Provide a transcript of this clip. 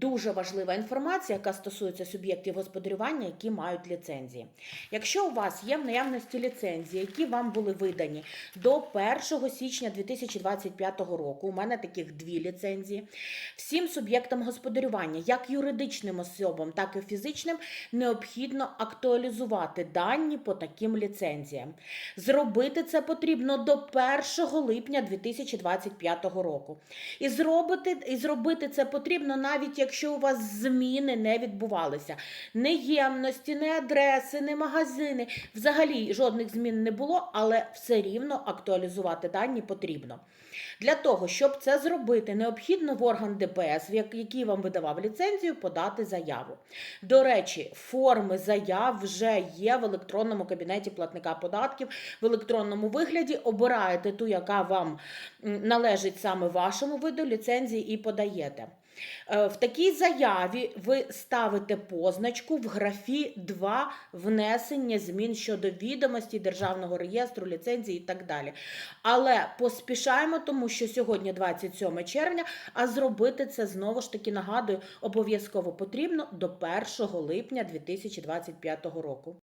дуже важлива інформація, яка стосується суб'єктів господарювання, які мають ліцензії. Якщо у вас є в наявності ліцензії, які вам були видані до 1 січня 2025 року, у мене таких дві ліцензії, всім суб'єктам господарювання, як юридичним особам, так і фізичним, необхідно актуалізувати дані по таким ліцензіям. Зробити це потрібно до 1 липня 2025 року. І зробити, і зробити це потрібно навіть якщо у вас зміни не відбувалися. Не ємності, не адреси, не магазини. Взагалі жодних змін не було, але все рівно актуалізувати дані потрібно. Для того, щоб це зробити, необхідно в орган ДПС, який вам видавав ліцензію, подати заяву. До речі, форми заяв вже є в електронному кабінеті платника податків в електронному вигляді. Обираєте ту, яка вам належить саме вашому виду ліцензії, і подаєте. Е, В такій заяві ви ставите позначку в графі 2 внесення змін щодо відомості державного реєстру, ліцензії і так далі. Але поспішаємо, тому що сьогодні 27 червня, а зробити це знову ж таки нагадую, обов'язково потрібно до 1 липня 2025 року.